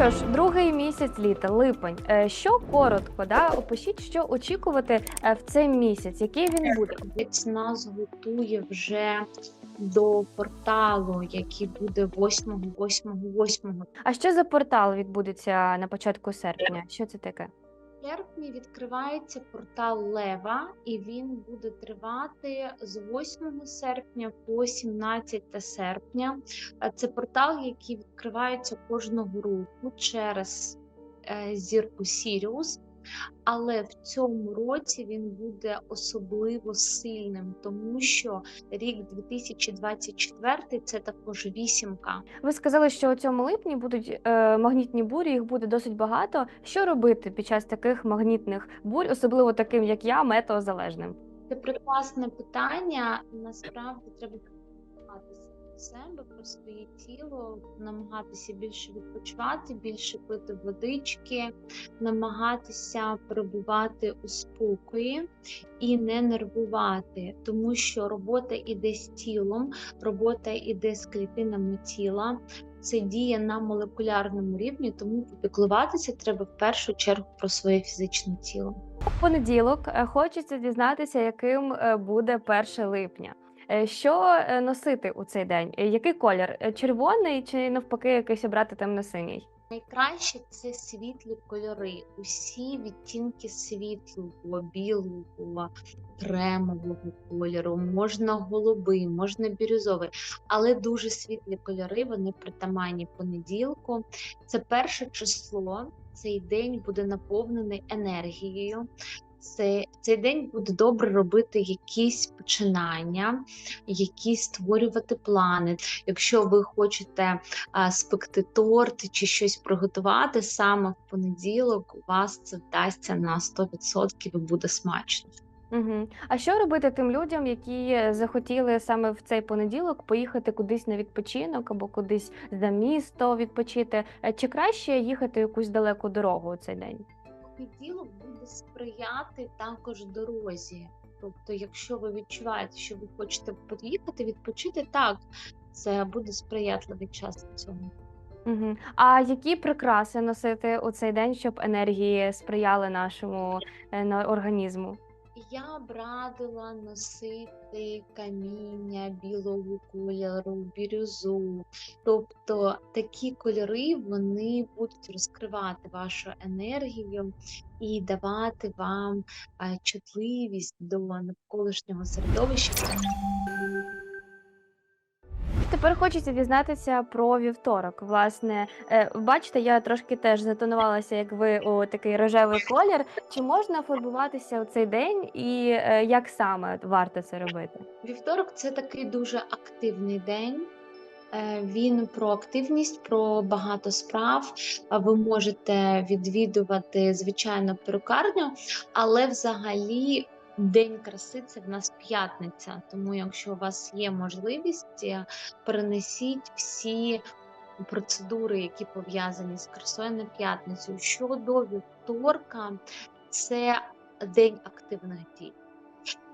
що ж, другий місяць літа, липень. Е, Що коротко, да? опишіть, що очікувати е, в цей місяць, який він буде. Десь нас готує вже до порталу, який буде 8, 8, 8. А що за портал відбудеться на початку серпня? Що це таке? Серпні відкривається портал Лева, і він буде тривати з 8 серпня по 17 серпня. Е, Це портал, який відкривається кожного року через е, зірку Сіріус. Але в цьому році він буде особливо сильним, тому що рік 2024 це також вісімка. Ви сказали, що у цьому липні будуть е, магнітні бурі, їх буде досить багато. Що робити під час таких магнітних бурь, особливо таким, як я, метеозалежним? Це прекрасне питання. Насправді треба себе, про своє тіло, намагатися більше відпочивати, більше пити водички, намагатися перебувати у спокої і не нервувати, тому що робота іде з тілом, робота іде з клітинами тіла. Це діє на молекулярному рівні, тому попіклуватися треба в першу чергу про своє фізичне тіло. Понеділок е, хочеться дізнатися, яким е, буде 1 липня. Е, Що е, носити у цей день? Е, Який колір? Червоний чи навпаки якийсь обрати темно-синій? Найкраще це світлі кольори, усі відтінки світлого, білого, кремового кольору, можна голубий, можна бірюзовий, але дуже світлі кольори, вони притаманні понеділку. Це перше число, цей день буде наповнений енергією. Це, цей день буде добре робити якісь починання, якісь створювати плани. Якщо ви хочете а, спекти торт чи щось приготувати саме в понеділок, у вас це вдасться на 100% і буде смачно. Угу. А що робити тим людям, які захотіли саме в цей понеділок поїхати кудись на відпочинок або кудись за місто відпочити? Е, Чи краще їхати якусь далеку дорогу у цей день? Понеділок буде сприяти також дорозі. Тобто, якщо ви відчуваєте, що ви хочете поїхати відпочити, так це буде сприятливий час цьому. Угу. А які прикраси носити у цей день, щоб енергії сприяли нашому е, організму? Я б радила носити каміння білого кольору, бірюзу. Тобто такі кольори вони будуть розкривати вашу енергію і давати вам чутливість до навколишнього середовища. Тепер хочеться дізнатися про вівторок. Власне, е, бачите, я трошки теж затонувалася, як ви у такий рожевий колір. Чи можна фарбуватися у цей день, і е, як саме варто це робити? Вівторок це такий дуже активний день. Е, Він про активність, про багато справ. Ви можете відвідувати звичайно перукарню, але взагалі день краси це в нас п'ятниця. Тому, якщо у вас є можливість, е, перенесіть всі процедури, які пов'язані з красою на п'ятницю. Щодо вівторка, це день активних дій.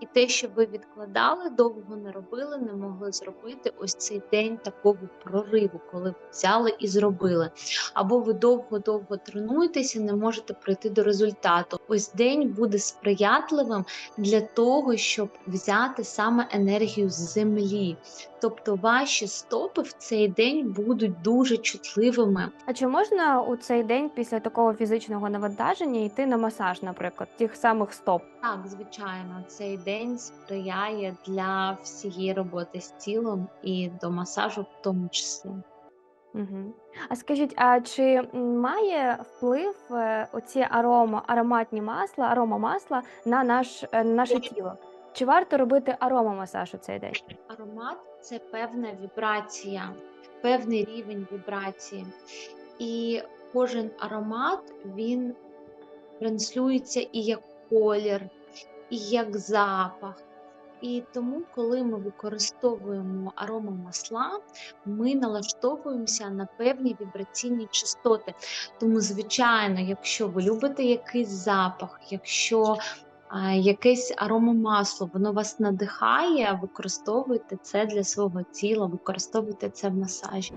І те, що ви відкладали, довго не робили, не могли зробити ось цей день такого прориву, коли ви взяли і зробили. Або ви довго-довго тренуєтеся, не можете прийти до результату. Ось день буде сприятливим для того, щоб взяти саме енергію з землі. Тобто ваші стопи в цей день будуть дуже чутливими. А чи можна у цей день після такого фізичного навантаження йти на масаж, наприклад, тих самих стоп? Так, звичайно, цей день сприяє для всієї роботи з тілом і до масажу в тому числі. Угу. А скажіть, а чи має вплив е, оці арома, ароматні масла, аромамасла на наш е, на наше тіло? Чи варто робити аромамасаж у цей день? Аромат це певна вібрація, певний рівень вібрації. І кожен аромат він транслюється і як колір, як запах. І тому, коли ми використовуємо аромамасла, ми налаштовуємося на певні вібраційні частоти. Тому, звичайно, якщо ви любите якийсь запах, якщо а, якесь аромамасло, воно вас надихає, використовуйте це для свого тіла, використовуйте це в масажі.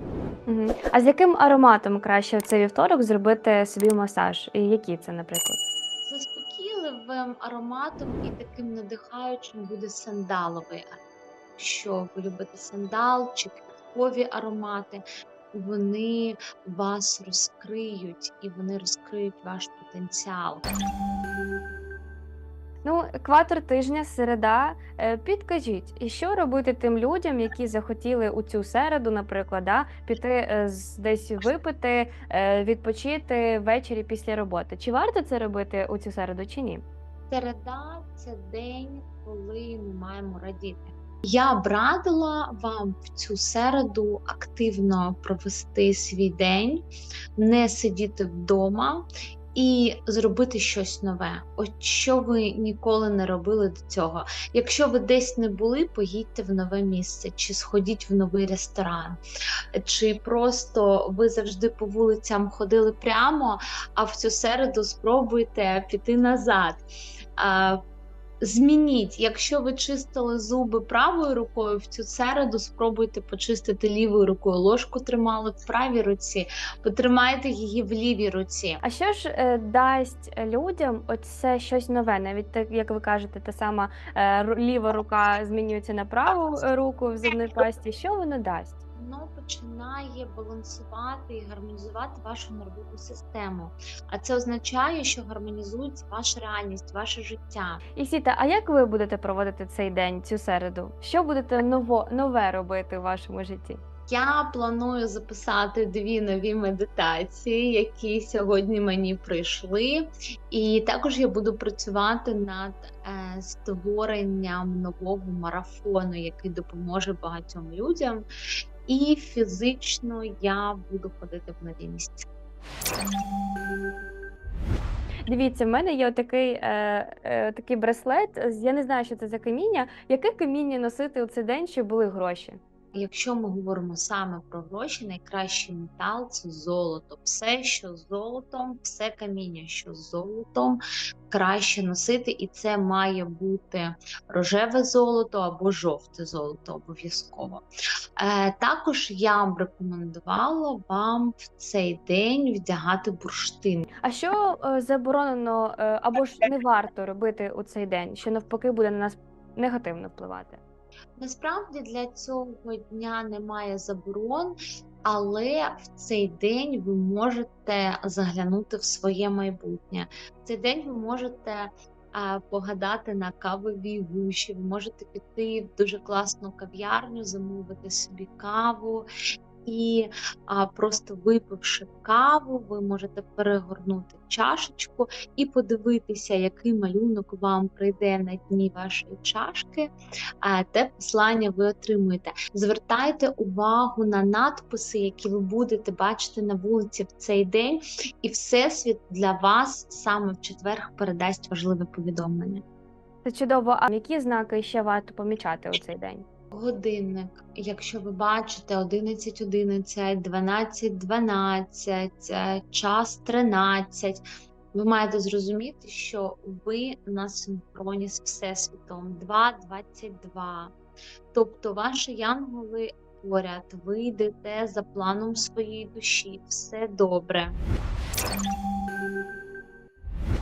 Мгм. А з яким ароматом краще в цей вівторок зробити собі масаж? І який це, наприклад? Заспокійливим ароматом і таким надихаючим буде сандаловий аромат. Якщо ви любите сандал чи квіткові аромати, вони вас розкриють і вони розкриють ваш потенціал. Ну, екватор тижня, середа. Е, Підкажіть, і що робити тим людям, які захотіли у цю середу, наприклад, да, піти е, десь випити, е, відпочити ввечері після роботи? Чи варто це робити у цю середу, чи ні? Середа це день, коли ми маємо радіти. Я б радила вам в цю середу активно провести свій день, не сидіти вдома і зробити щось нове. От що ви ніколи не робили до цього. Якщо ви десь не були, поїдьте в нове місце, чи сходіть в новий ресторан, чи просто ви завжди по вулицям ходили прямо, а в цю середу спробуйте піти назад. А, Змініть, якщо ви чистили зуби правою рукою, в цю середу спробуйте почистити лівою рукою. Ложку тримали в правій руці, потримайте її в лівій руці. А що ж е, дасть людям оце щось нове? Навіть так, як ви кажете, та сама е, ліва рука змінюється на праву е, руку в зубній пасті. Що воно дасть? Воно починає балансувати і гармонізувати вашу нервову систему. А це означає, що гармонізується ваша реальність, ваше життя. Ісіта, а як ви будете проводити цей день, цю середу? Що будете ново, нове робити в вашому житті? Я планую записати дві нові медитації, які сьогодні мені прийшли. І також я буду працювати над е, створенням нового марафону, який допоможе багатьом людям. І фізично я буду ходити в нові місця. Дивіться, в мене є отакий, е, е, такий браслет. Я не знаю, що це за каміння. Яке каміння носити у цей день, щоб були гроші? Якщо ми говоримо саме про гроші, найкращий метал це золото. Все, що з золотом, все каміння, що з золотом, краще носити, і це має бути рожеве золото або жовте золото обов'язково. Е, також я б рекомендувала вам в цей день вдягати бурштин. А що е, заборонено е, або ж не варто робити у цей день, що навпаки буде на нас негативно впливати? Насправді для цього дня немає заборон, але в цей день ви можете заглянути в своє майбутнє. В цей день ви можете погадати на кавовій гуші, ви можете піти в дуже класну кав'ярню, замовити собі каву. І а, просто випивши каву, ви можете перегорнути чашечку і подивитися, який малюнок вам прийде на дні вашої чашки а те послання ви отримуєте. Звертайте увагу на надписи, які ви будете бачити на вулиці в цей день, і Всесвіт для вас саме в четвер передасть важливе повідомлення. Це чудово. А які знаки ще варто помічати у цей день? Годинник, якщо ви бачите 11.11, 12.12, е, час 13, ви маєте зрозуміти, що ви на синхроні з Всесвітом 2.22. Тобто ваші янголи поряд, ви йдете за планом своєї душі, все добре.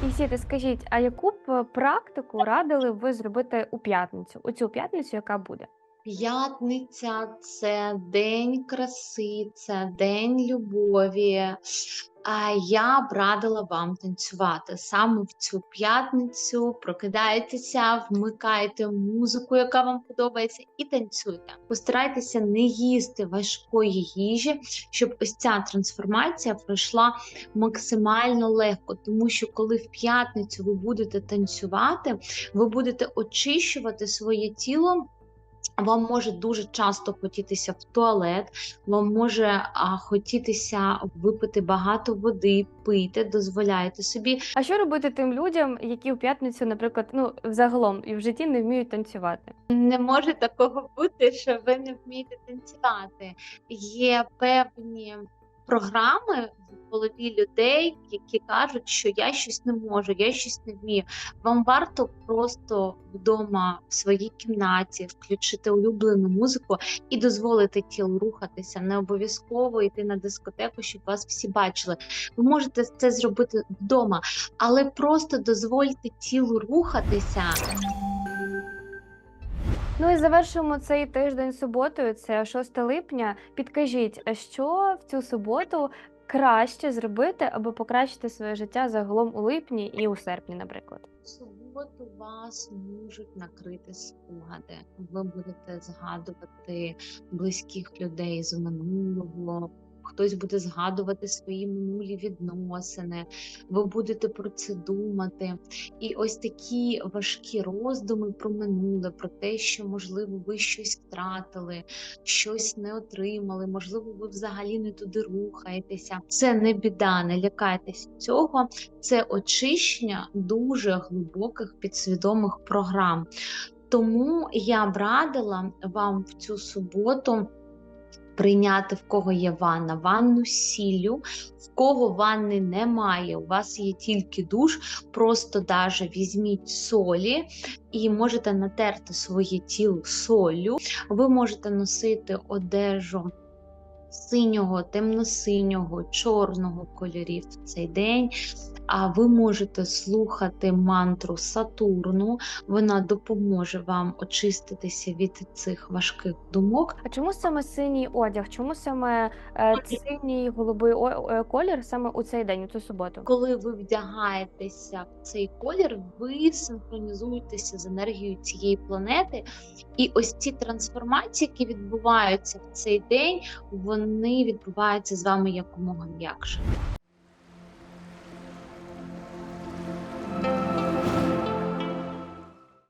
Ісіта, скажіть, а яку б е, практику радили ви зробити у п'ятницю? У цю п'ятницю, яка буде? П'ятниця це день краси, це день любові. А я б радила вам танцювати саме в цю п'ятницю. Прокидайтеся, вмикайте музику, яка вам подобається, і танцюйте. Постарайтеся не їсти важкої їжі, щоб ось ця трансформація пройшла максимально легко, тому що коли в п'ятницю ви будете танцювати, ви будете очищувати своє тіло. Вам може дуже часто хотітися в туалет, вам може а, хотітися випити багато води, пийте, дозволяйте собі. А що робити тим людям, які в п'ятницю, наприклад, ну взагалом і в житті не вміють танцювати? Не може такого бути, що ви не вмієте танцювати. Є певні програми в голові людей, які кажуть, що я щось не можу, я щось не вмію. Вам варто просто вдома в своїй кімнаті включити улюблену музику і дозволити тілу рухатися. Не обов'язково йти на дискотеку, щоб вас всі бачили. Ви можете це зробити вдома, але просто дозвольте тілу рухатися. Ну і завершуємо цей тиждень суботою. Це 6 липня. Підкажіть, а що в цю суботу краще зробити, аби покращити своє життя загалом у липні і у серпні, наприклад? Суботу вас можуть накрити спогади. Ви будете згадувати близьких людей з минулого. Хтось буде згадувати свої минулі відносини, ви будете про це думати. І ось такі важкі роздуми про минуле, про те, що можливо ви щось втратили, щось не отримали, можливо, ви взагалі не туди рухаєтеся. Це не біда, не лякайтеся цього це очищення дуже глибоких підсвідомих програм. Тому я б радила вам в цю суботу прийняти в кого є ванна, ванну сіллю, в кого ванни немає, у вас є тільки душ, просто даже візьміть солі і можете натерти своє тіло солью. Ви можете носити одежу синього, темно-синього, чорного кольорів в цей день. А ви можете слухати мантру Сатурну. Вона допоможе вам очиститися від цих важких думок. А чому саме синій одяг? Чому саме е, синій голубий колір саме у цей день, у цю суботу? Коли ви вдягаєтеся в цей колір, ви синхронізуєтеся з енергією цієї планети. І ось ці трансформації, які відбуваються в цей день, вони відбуваються з вами якомога м'якше.